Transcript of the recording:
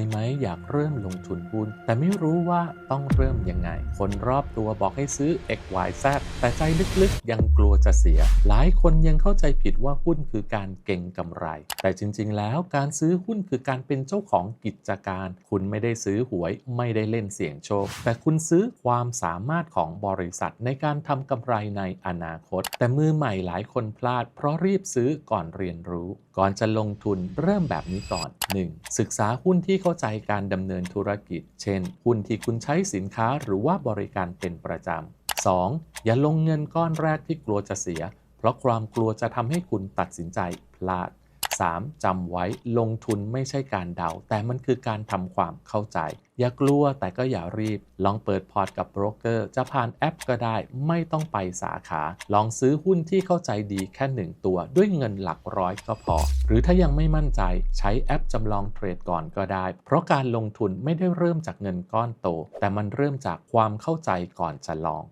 ยไหมอยากเริ่มลงทุนหุ้น แต่ไม่รู้ว่าต้องเริ่มยังไง คนรอบตัวบอกให้ซื้อ X Y Z แต่ใจลึกๆ ยังกลัวจะเสีย หลายคนยังเข้าใจผิดว่าหุ้นคือการเก่งกำไร แต่จริง ๆ แล้วการซื้อหุ้นคือการเป็นเจ้าของกิจการ คุณไม่ได้ซื้อหวยไม่ได้เล่นเสี่ยงโชค แต่คุณซื้อความสามารถของบริษัทในการทำกำไรในอนาคต แต่มือใหม่หลายคนพลาด เพราะรีบซื้อก่อนเรียนรู้ ก่อนจะลงทุนเริ่มแบบนี้ก่อน 1. ศึกษาหุ้นที่เข้าใจการดำเนินธุรกิจ เช่น หุ้นที่คุณใช้สินค้าหรือว่าบริการเป็นประจำ 2. อย่าลงเงินก้อนแรกที่กลัวจะเสีย เพราะความกลัวจะทำให้คุณตัดสินใจพลาด 3. จำไว้ลงทุนไม่ใช่การเดา แต่มันคือการทำความเข้าใจ อย่ากลัวแต่ก็อย่ารีบ ลองเปิดพอร์ตกับโบรกเกอร์ จะผ่านแอปก็ได้ไม่ต้องไปสาขา ลองซื้อหุ้นที่เข้าใจดีแค่หนึ่งตัว ด้วยเงินหลักร้อยก็พอ หรือถ้ายังไม่มั่นใจใช้แอปจำลองเทรดก่อนก็ได้ เพราะการลงทุนไม่ได้เริ่มจากเงินก้อนโต แต่มันเริ่มจากความเข้าใจก่อนจะลอง